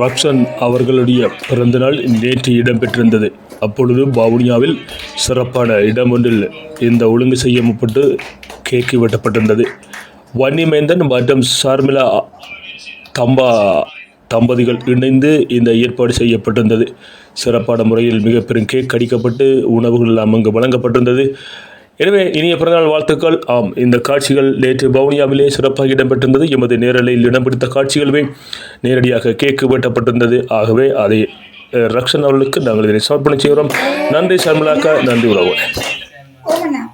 ரக்ஷன் அவர்களுடைய பிறந்தநாள் நேற்று இடம்பெற்றிருந்தது. அப்பொழுது வவுனியாவில் சிறப்பான இடம் ஒன்றில் இந்த ஒழுங்கு செய்யப்பட்டு கேக்கு வெட்டப்பட்டிருந்தது. வன்னிமேந்தன் மற்றும் ஷர்மிளா தம்பா தம்பதிகள் இணைந்து இந்த ஏற்பாடு செய்யப்பட்டிருந்தது. சிறப்பான முறையில் மிக பெரும் கேக் கடிக்கப்பட்டு உணவுகள் எல்லாம் அங்கு வழங்கப்பட்டிருந்தது. எனவே இனிய பிறந்தநாள் வாழ்த்துக்கள். ஆம் இந்த காட்சிகள் நேற்று வவுனியாவிலே சிறப்பாக இடம்பெற்றிருந்தது. எமது நேரலையில் இடம்பிடித்த காட்சிகளுமே நேரடியாக கேக்கு வெட்டப்பட்டிருந்தது. ஆகவே அதை ரக்ஷன் அவர்களுக்கு நாங்கள் இதனை சமர்ப்பணம் செய்கிறோம். நன்றி சர்மிளாக்கா நன்றி உறவு. ஓமனா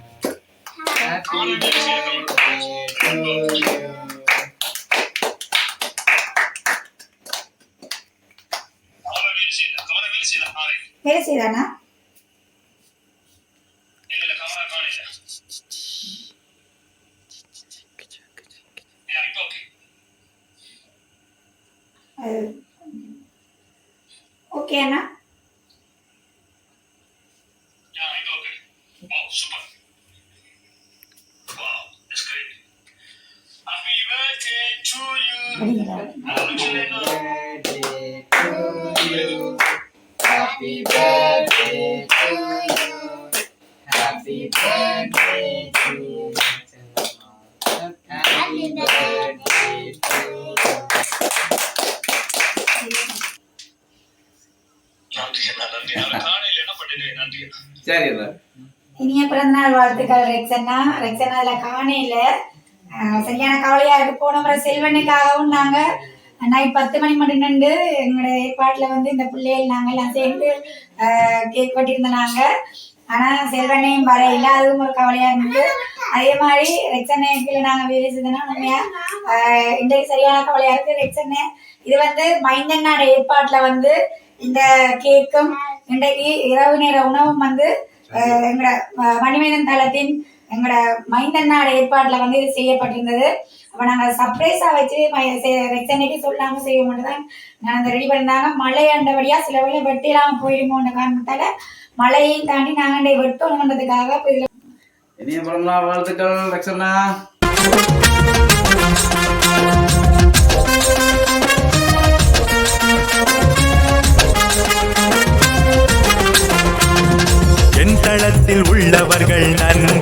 வேலை செய்தானா ஓகே அண்ணா அப்படிங்களா Happy birthday Happy birthday to you. Happy birthday to you. இனிய பிறந்தநாள் வாழ்த்துக்கள் ரெக்சனா ரெக்ஸன் அதில் காணையில் சரியான கவலையாக இருக்கு போன முறை செல்வனுக்காகவும் நாங்க நைட் பத்து மணி மட்டும் நின்று எங்களோட ஏற்பாட்டில் வந்து இந்த பிள்ளைகள் நாங்கள் எல்லாம் சேர்ந்து கேக் வெட்டியிருந்தோம் நாங்கள் ஆனால் செல்வனையும் வரையில இல்லாததும் ஒரு கவலையாக இருந்தது. அதே மாதிரி ரெக்ஸனைக்கு நாங்கள் வேலை செய்தோம்னா உண்மையாக இன்றைக்கு சரியான கவலையாக இருக்குது. ரெக்ஸன்னு இது வந்து மைந்தன்னாட ஏற்பாட்டில் வந்து இந்த கேக்கும் இன்றைக்கு இரவு நேர உணவும் வந்து எங்களோட மணிமேதன் தளத்தின் எங்களோட மைந்தன்னாட ஏற்பாட்டில் வந்து இது செய்யப்பட்டிருந்தது. அப்போ நாங்கள் சர்ப்ரைஸாக வச்சு ரெக்ஸனைக்கு சொல்லாமல் செய்ய மட்டும் தான் நான் அந்த ரெடி பண்ணிருந்தாங்க மழை ஆண்டபடியாக சில வேளை வெட்டிடாமல் போயிடுமோன்ற காரணத்தால் மழையையும் தாண்டி நாங்கள் வெட்டணுன்றதுக்காக இப்போ இதில் இனிய பிறந்தநாள் வாழ்த்துக்கள் லக்ஷனா என் தளத்தில் உள்ளவர்கள் நன்வேண்டா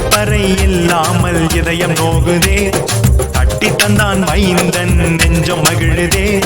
கழிப்பறை இல்லாமல் இதயம் நோகுதே. தட்டி தந்தான் மைந்தன் நெஞ்சம் மகிழுதே.